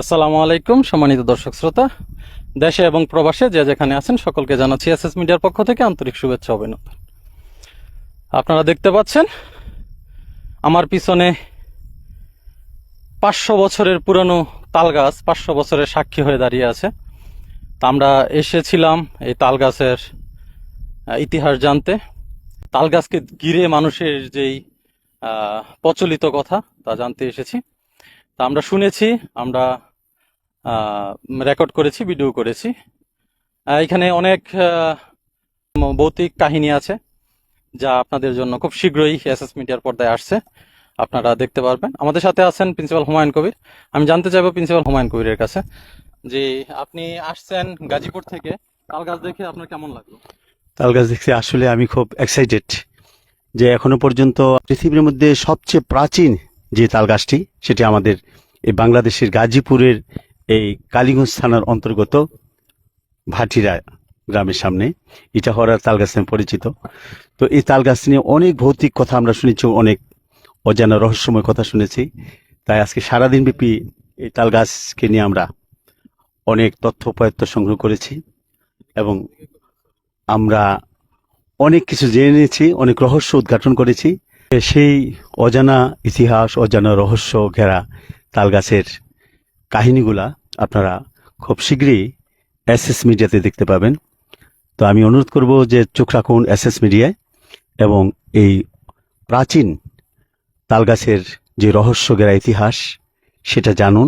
আসসালামু আলাইকুম, সম্মানিত দর্শক শ্রোতা। দেশে এবং প্রবাসে যে যেখানে আছেন, সকলকে জানাচ্ছি এস এস মিডিয়ার পক্ষ থেকে আন্তরিক শুভেচ্ছা অভিনন্দন। আপনারা দেখতে পাচ্ছেন, আমার পিছনে পাঁচশো বছরের পুরনো তাল গাছ পাঁচশো বছরের সাক্ষী হয়ে দাঁড়িয়ে আছে। তা আমরা এসেছিলাম এই তাল গাছের ইতিহাস জানতে। তাল গাছকে ঘিরে মানুষের যেই প্রচলিত কথা, তা জানতে এসেছি। তা আমরা শুনেছি, আমরা রেকর্ড করেছি ভিডিও করেছি। এখানে অনেক ভৌতিক কাহিনী আছে, যা আপনাদের জন্য খুব শীঘ্রই এস এস মিডিয়ার পর্দায় আসছে। আপনারা দেখতে পারবেন। আমাদের সাথে আছেন প্রিন্সিপাল হুমায়ুন কবির। আমি জানতে চাইব প্রিন্সিপাল হুমায়ুন কবিরের কাছে, যে আপনি আসছেন গাজীপুর থেকে। তাল গাছ দেখে আপনার কেমন লাগল? তাল গাছ দেখতে আসলে আমি খুব এক্সাইটেড যে এখনও পর্যন্ত পৃথিবীর মধ্যে সবচেয়ে প্রাচীন যে তাল গাছটি সেটি আমাদের এই বাংলাদেশের গাজীপুরের এই কালীগঞ্জ থানার অন্তর্গত ভাটিরা গ্রামের সামনে। ইটাহরা তাল গাছ নামে পরিচিত। তো এই তাল গাছ নিয়ে অনেক ভৌতিক কথা আমরা শুনেছি, অনেক অজানা রহস্যময় কথা শুনেছি। তাই আজকে সারাদিন ব্যাপী এই তাল গাছকে নিয়ে আমরা অনেক তথ্য উপায়ত্ত সংগ্রহ করেছি এবং আমরা অনেক কিছু জেনে নিয়েছি, অনেক রহস্য উদ্ঘাটন করেছি। সেই অজানা ইতিহাস, অজানা রহস্য ঘেরা তালগাছের কাহিনীগুলা আপনারা খুব শীঘ্রই এস এস মিডিয়াতে দেখতে পাবেন। তো আমি অনুরোধ করব যে চোখ রাখুন এস এস মিডিয়ায় এবং এই প্রাচীন তালগাছের যে রহস্য ঘেরা ইতিহাস, সেটা জানুন।